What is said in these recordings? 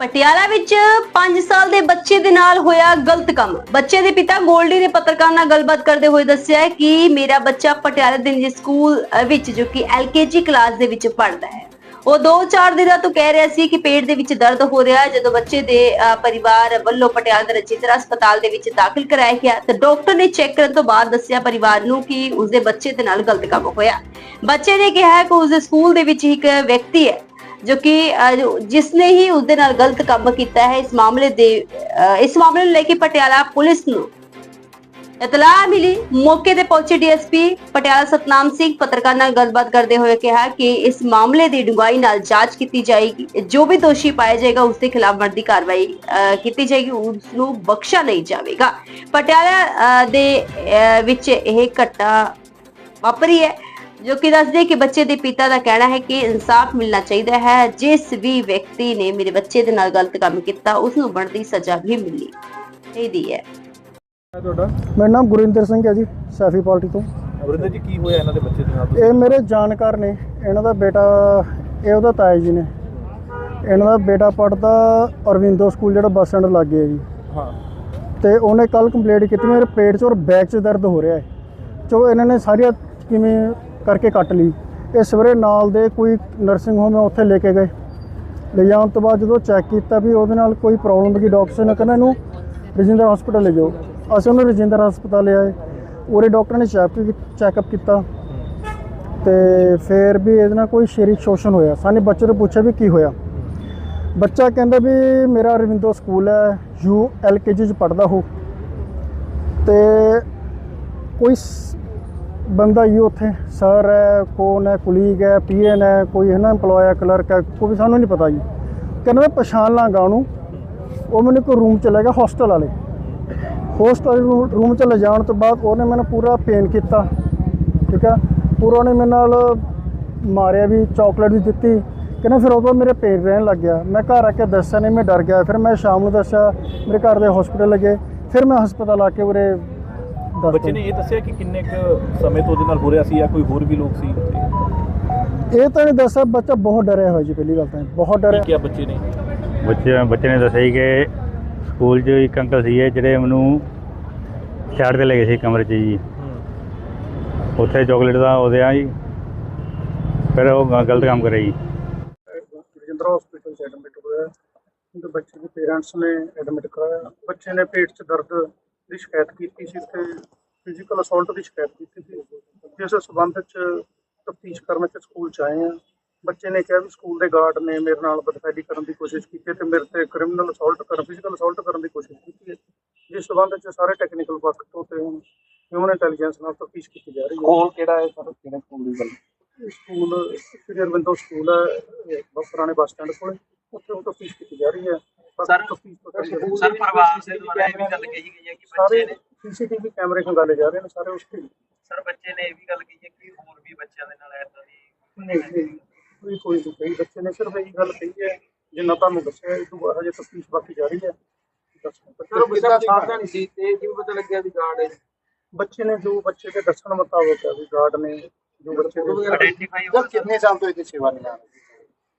ਪਟਿਆਲਾ ਵਿੱਚ 5 ਸਾਲ ਦੇ ਬੱਚੇ ਦੇ ਨਾਲ ਹੋਇਆ ਗਲਤ ਕੰਮ। ਬੱਚੇ ਦੇ ਪਿਤਾ ਗੋਲਡੀ ਨੇ ਪੱਤਰਕਾਰ ਨਾਲ ਗੱਲਬਾਤ ਕਰਦੇ ਹੋਏ ਦੱਸਿਆ ਕਿ ਮੇਰਾ ਬੱਚਾ ਪਟਿਆਲਾ ਦੇ ਨਿੱਜੀ ਸਕੂਲ ਵਿੱਚ ਜੋ ਕਿ ਐਲਕੇਜੀ ਕਲਾਸ ਦੇ ਵਿੱਚ ਪੜ੍ਹਦਾ ਹੈ। ਉਹ 2-4 ਦਿਨਾਂ ਤੋਂ ਕਹਿ ਰਿਹਾ ਸੀ ਕਿ ਪੇਟ ਦੇ ਵਿੱਚ ਦਰਦ ਹੋ ਰਿਹਾ ਹੈ। ਜਦੋਂ ਬੱਚੇ ਦੇ ਅ, ਪਰਿਵਾਰ ਵੱਲੋਂ ਪਟਿਆਲਾ ਦੇ ਰਜਿੰਦਰਾ ਹਸਪਤਾਲ ਦੇ ਵਿੱਚ ਦਾਖਲ ਕਰਾਇਆ ਗਿਆ ਤਾਂ ਡਾਕਟਰ ਨੇ ਚੈੱਕ ਕਰਨ ਤੋਂ ਬਾਅਦ ਦੱਸਿਆ ਪਰਿਵਾਰ ਨੂੰ ਕਿ ਉਸਦੇ ਬੱਚੇ ਦੇ ਨਾਲ ਗਲਤ ਕੰਮ ਹੋਇਆ। ਬੱਚੇ ਨੇ ਕਿਹਾ ਕਿ ਉਸਦੇ ਸਕੂਲ ਦੇ ਵਿੱਚ ਇੱਕ ਵਿਅਕਤੀ ਹੈ ਜੋ ਕਿ ਅਹ, ਜੋ- ਜਿਸਨੇ ਹੀ ਉਸਦੇ ਨਾਲ ਗਲਤ ਕੰਮ ਕੀਤਾ ਹੈ ਇਸ ਮਾਮਲੇ ਦੇ ਇਸ ਮਾਮਲੇ ਨੂੰ ਲੈ ਕੇ ਪਟਿਆਲਾ ਪੁਲਿਸ ਨੂੰ ਇਤਲਾਹ ਮਿਲੀ। ਮੌਕੇ ਤੇ ਪਹੁੰਚੇ ਡੀਐਸਪੀ ਪਟਿਆਲਾ ਸਤਨਾਮ ਸਿੰਘ ਪੱਤਰਕਾਰ ਨਾਲ ਗੱਲਬਾਤ ਕਰਦੇ ਹੋਏ ਕਿਹਾ ਕਿ ਇਸ ਮਾਮਲੇ ਦੀ ਡੂੰਘਾਈ ਨਾਲ ਜਾਂਚ ਕੀਤੀ ਜਾਏਗੀ। ਜੋ ਵੀ ਦੋਸ਼ੀ ਪਾਇਆ ਜਾਏਗਾ ਉਸ ਦੇ ਖਿਲਾਫ ਬਣਦੀ ਕਾਰਵਾਈ ਅਹ, ਕੀਤੀ ਜਾਏਗੀ ਉਸ ਨੂੰ ਬਖਸ਼ਿਆ ਨਹੀਂ ਜਾਵੇਗਾ। ਪਟਿਆਲਾ ਅਹ, ਦੇ ਅਹ, ਵਿੱਚ ਇਹ ਘਟਨਾ ਵਾਪਰੀ ਹੈ। ਜੋ ਕਿ ਦੱਸਦੇ ਕਿ ਬੱਚੇ ਦੇ ਪਿਤਾ ਦਾ ਕਹਿਣਾ ਹੈ ਕਿ ਇਨਸਾਫ ਮਿਲਣਾ ਚਾਹੀਦਾ ਹੈ। ਜਿਸ ਵੀ ਵਿਅਕਤੀ ਨੇ ਮੇਰੇ ਬੱਚੇ ਦੇ ਨਾਲ ਗਲਤ ਕੰਮ ਕੀਤਾ ਉਸ ਨੂੰ ਬਣਦੀ ਸਜ਼ਾ ਵੀ ਮਿਲਣੀ ਚਾਹੀਦੀ ਹੈ। ਹੈ ਤੁਹਾਡਾ? ਮੇਰਾ ਨਾਮ ਗੁਰਿੰਦਰ ਸਿੰਘ ਹੈ ਜੀ ਸੈਫੀ ਪਾਰਟੀ ਤੋਂ। ਅਵਰਿੰਦਰ ਜੀ ਕੀ ਹੋਇਆ ਇਹਨਾਂ ਦੇ ਬੱਚੇ ਦੇ ਨਾਲ? ਇਹ ਮੇਰੇ ਜਾਣਕਾਰ ਨੇ ਇਹਨਾਂ ਦਾ ਬੇਟਾ ਇਹ ਉਹਦਾ ਤਾਇਆ ਜੀ ਨੇ। ਇਹਨਾਂ ਦਾ ਬੇਟਾ ਪੜਦਾ ਅਰਵਿੰਦੋ ਸਕੂਲ ਜਿਹੜਾ ਬੱਸ ਸਟੈਂਡ ਲੱਗੇ ਹੈ ਜੀ। ਹਾਂ। ਤੇ ਉਹਨੇ ਕੱਲ ਕੰਪਲੇਂਟ ਕੀਤੀ ਮੇਰੇ ਪੇਟ 'ਚ ਔਰ ਬੈਕ 'ਚ ਦਰਦ ਹੋ ਰਿਹਾ ਹੈ। ਚੋ ਇਹਨਾਂ ਨੇ ਸਾਰੀਆਂ ਕਿਵੇਂ ਕਰਕੇ ਕੱਟ ਲਈ। ਇਹ ਸਵੇਰੇ ਨਾਲ ਦੇ ਕੋਈ ਨਰਸਿੰਗ ਹੋਮ ਹੈ ਉੱਥੇ ਲੈ ਕੇ ਗਏ। ਲੈ ਜਾਣ ਤੋਂ ਬਾਅਦ ਜਦੋਂ ਚੈੱਕ ਕੀਤਾ ਵੀ ਉਹਦੇ ਨਾਲ ਕੋਈ ਪ੍ਰੋਬਲਮ ਦੀ ਡਾਕਟਰ ਨੇ ਕਹਿੰਦਾ ਇਹਨੂੰ ਰਜਿੰਦਰ ਹਸਪੀਟਲ ਲੈ ਜਾਓ। ਅਸੀਂ ਉਹਨੂੰ ਰਜਿੰਦਰ ਹਸਪਤਾਲ ਲਿਆਏ ਉਰੇ ਡਾਕਟਰ ਨੇ ਚੈੱਕ ਚੈੱਕਅਪ ਕੀਤਾ ਤੇ ਫਿਰ ਵੀ ਇਹਦੇ ਨਾਲ ਕੋਈ ਸਰੀਰਕ ਸ਼ੋਸ਼ਣ ਹੋਇਆ। ਸਾਨੇ ਬੱਚੇ ਤੋਂ ਪੁੱਛਿਆ ਵੀ ਕੀ ਹੋਇਆ। ਬੱਚਾ ਕਹਿੰਦਾ ਵੀ ਮੇਰਾ ਰਵਿੰਦੋ ਸਕੂਲ ਹੈ, ਯੂ ਜੀ ਚ ਪੜਦਾ ਹੋ ਤੇ ਕੋਈ ਸ- ਬੰਦਾ ਹੀ ਉੱਥੇ ਸਰ ਹੈ, ਕੌਣ ਹੈ, ਕੁਲੀਗ ਹੈ, ਪੀਐਨ ਹੈ, ਕੋਈ ਹੈ ਨਾ EMPLOYE ਹੈ ਕਲਰਕ ਹੈ, ਕੋਈ ਸਾਨੂੰ ਨਹੀਂ ਪਤਾ ਜੀ। ਕਹਿੰਦਾ ਮੈਂ ਪਛਾਣ ਲਾਂਗਾ ਉਹਨੂੰ। ਉਹ ਮੈਨੂੰ ਇੱਕ ਰੂਮ ਚ ਲੈ ਗਿਆ ਹੋਸਟਲ ਵਾਲੇ। ਹੋਸਟਲ ਰੂਮ ਚ ਲੈ ਜਾਣ ਤੋਂ ਬਾਅਦ ਉਹਨੇ ਮੈਨੂੰ ਪੂਰਾ ਪੇਨ ਕੀਤਾ, ਠੀਕ ਹੈ। ਪੂਰਾ ਉਹਨੇ ਮੇਰੇ ਨਾਲ ਮਾਰਿਆ ਵੀ ਚਾਕਲੇਟ ਵੀ ਦਿੱਤੀ। ਕਹਿੰਦਾ ਫਿਰ ਉਹ ਤੋਂ ਬਾਅਦ ਮੇਰੇ ਪੇਨ ਰਹਿਣ ਲੱਗ ਗਿਆ। ਮੈਂ ਘਰ ਆ ਕੇ ਦੱਸਿਆ, ਨਹੀਂ, ਮੈਂ ਡਰ ਗਿਆ। ਫਿਰ ਮੈਂ ਸ਼ਾਮ ਨੂੰ ਦੱਸਿਆ, ਮੇਰੇ ਘਰ ਦੇ ਹਸਪੀਟਲ ਲੱਗੇ। ਫਿਰ ਮੈਂ ਹਸਪਤਾਲ ਆ ਕੇ ਉਰੇ ਬੱਚੇ ਨੇ ਇਹ ਦੱਸਿਆ ਕਿ ਕਿੰਨੇ ਕੁ ਸਮੇਂ ਤੋਂ ਉਹਦੇ ਨਾਲ ਹੋ ਰਿਹਾ ਸੀ ਜਾਂ ਕੋਈ ਹੋਰ ਵੀ ਲੋਕ ਸੀ ਇਹ ਤਾਂ ਨਹੀਂ ਦੱਸਿਆ ਬੱਚਾ ਬਹੁਤ ਡਰਿਆ ਹੋਇਆ ਜੀ ਪਹਿਲੀ ਗੱਲ ਤਾਂ ਬਹੁਤ ਕੀ ਡਰਿਆ ਕਿਹਾ ਬੱਚੇ ਨੇ? ਬੱਚੇ ਬੱਚੇ ਨੇ ਦੱਸਿਆ ਜੀ ਕਿ ਸਕੂਲ 'ਚ ਇੱਕ ਅੰਕਲ ਸੀਗੇ ਜਿਹੜੇ ਮੈਨੂੰ ਛੱਡ ਤੇ ਲੈ ਗਏ ਸੀ ਕਮਰੇ 'ਚ ਜੀ। ਉੱਥੇ ਚਾਕਲੇਟ ਦਾ ਉਹਦੇ ਆ ਜੀ। ਫਿਰ ਉਹ ਗਲਤ ਕੰਮ ਕਰਿਆ ਜੀ। ਰਜਿੰਦਰਾ ਹਸਪੀਟਲ ਚ ਐਡਮਿਟ ਹੋਇਆ। ਉਹਦੇ ਬੱਚੇ ਦੇ ਪੇਰੈਂਟਸ ਨੇ ਐਡਮਿਟ ਕਰਾਇਆ। ਬੱਚੇ ਨੇ ਪੇਟ 'ਚ ਦਰਦ ਦੀ ਸ਼ਿਕਾਇਤ ਕੀਤੀ ਸੀ ਤੇ ਫਿਜ਼ੀਕਲ ਅਸੌਲਟ ਦੀ ਸ਼ਿਕਾਇਤ ਕੀਤੀ ਸੀ ਜਿਸ ਸਬੰਧ 'ਚ ਤਫਤੀਸ਼ ਕਰਨ 'ਚ ਸਕੂਲ 'ਚ ਆਏ ਆ ਬੱਚੇ ਨੇ ਕਿਹਾ ਵੀ ਸਕੂਲ ਦੇ ਗਾਰਡ ਨੇ ਮੇਰੇ ਨਾਲ ਬਦਫੈਲੀ ਕਰਨ ਦੀ ਕੋਸ਼ਿਸ਼ ਕੀਤੀ ਤੇ ਮੇਰੇ ਤੇ ਕ੍ਰਿਮੀਨਲ ਅਸੌਲਟ ਕਰਨ ਫਿਜ਼ੀਕਲ ਅਸੌਲਟ ਕਰਨ ਦੀ ਕੋਸ਼ਿਸ਼ ਕੀਤੀ ਹੈ। ਜਿਸ ਸਬੰਧ 'ਚ ਸਾਰੇ ਟੈਕਨੀਕਲ ਪੱਖ ਤੋਂ ਤੇ ਹਿਊਮਨ ਇੰਟੈਲੀਜੈਂਸ ਨਾਲ ਤਫਤੀਸ਼ ਕੀਤੀ ਜਾ ਰਹੀ ਹੈ। ਸਕੂਲ ਕਿਹੜਾ ਹੈ ਸਰ? ਕਿਹੜੇ ਸਕੂਲ ਦੀ ਗੱਲ? ਸਕੂਲ ਸ੍ਰੀ ਅਰਵਿੰਦੋ ਸਕੂਲ ਹੈ ਬਹੁਤ ਪੁਰਾਣੇ ਬੱਸ ਸਟੈਂਡ ਕੋਲੇ ਉੱਥੇ ਉਹ ਤਫਤੀਸ਼ ਕੀਤੀ ਜਾ ਰਹੀ ਹੈ। ਸਰ, ਸਰ ਪਰਿਵਾਰ ਦੇ ਦੁਆਰਾ ਇਹ ਵੀ ਗੱਲ ਕਹੀ ਗਈ ਹੈ ਕਿ ਬੱਚੇ ਨੇ ਸੀਸੀਟੀਵੀ ਕੈਮਰੇ ਖੰਗਾਲੇ ਜਾ ਰਹੇ ਨੇ ਸਾਰੇ ਉਸ ਤੇ। ਸਰ ਬੱਚੇ ਨੇ ਇਹ ਵੀ ਗੱਲ ਕਹੀ ਹੈ ਕਿ ਹੋਰ ਵੀ ਬੱਚਿਆਂ ਦੇ ਨਾਲ ਐਦਾਂ ਦੀ ਕੋਈ ਕੋਈ ਨਹੀਂ ਕਹੀ। ਬੱਚੇ ਨੇ ਸਿਰਫ ਇਹ ਗੱਲ ਕਹੀ ਹੈ ਜਿੰਨਾ ਤੁਹਾਨੂੰ ਦੱਸਿਆ ਇਹ ਤੋਂ ਬਾਅਦ ਹਜੇ ਤਫਤੀਸ਼ ਬਾਕੀ ਜਾਰੀ ਹੈ। ਸਰ ਬੱਚਾ ਸਾਹਮਣੇ ਨਹੀਂ ਸੀ ਤੇ ਕਿਵੇਂ ਪਤਾ ਲੱਗਿਆ ਵੀ ਗਾਰਡ ਹੈ? ਬੱਚੇ ਨੇ ਜੋ ਬੱਚੇ ਦੇ ਦੱਸਣ ਮੁਤਾਬਕ ਹੈ ਵੀ ਗਾਰਡ ਨੇ ਜੋ ਬੱਚੇ ਦੇ ਆਇਡੈਂਟੀਫਾਈ ਹੋ ਸਰ ਕਿੰਨੇ ਸਾਲ ਤੋਂ ਇਹਦੀ ਸੇਵਾ ਨਿਭਾ ਰਹੇ?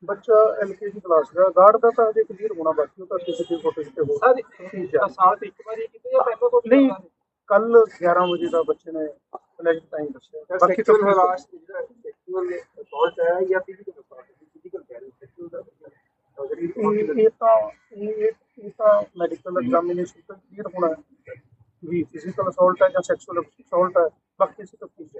ਬੱਚਾ ਐਲਕੇਜੀ ਕਲਾਸ ਦਾ ਗਾਰਡ ਦਾ ਤਾਂ ਹਜੇ ਕਲੀਅਰ ਹੋਣਾ ਬਾਕੀ ਉਹ ਤਾਂ ਸੀਸੀਟੀਵੀ ਫੁਟੇਜ ਤੇ ਹੋ ਸਰ ਸਾਲ ਤੇ ਇੱਕ ਵਾਰੀ ਕਿਤੇ ਜਾਂ ਪਹਿਲਾਂ ਤੋਂ ਨਹੀਂ ਕੱਲ 11 ਵਜੇ ਦਾ ਬੱਚੇ ਨੇ ਅਲੈਜਡ ਟਾਈਮ ਦੱਸਿਆ। ਬਾਕੀ ਤਾਂ ਹਰਾਸ ਜਿਹੜਾ ਸੈਕਚੁਅਲ ਅਸੌਲਟ ਹੈ ਜਾਂ ਫਿਜ਼ੀਕਲ ਅਸੌਲਟ ਇਹ ਇਹ ਤਾਂ ਇਹ ਇਹ ਤਾਂ ਮੈਡੀਕਲ ਐਗਜ਼ਾਮੀਨੇਸ਼ਨ ਤੋਂ ਕਲੀਅਰ ਹੋਣਾ ਹੈ। ਵੀ ਫਿਜ਼ੀਕਲ ਅਸੌਲਟ ਹੈ ਜਾਂ ਸੈਕਸ਼ੂਅਲ ਅਸੌਲਟ ਹੈ ਬਾਕੀ ਜਾਰੀ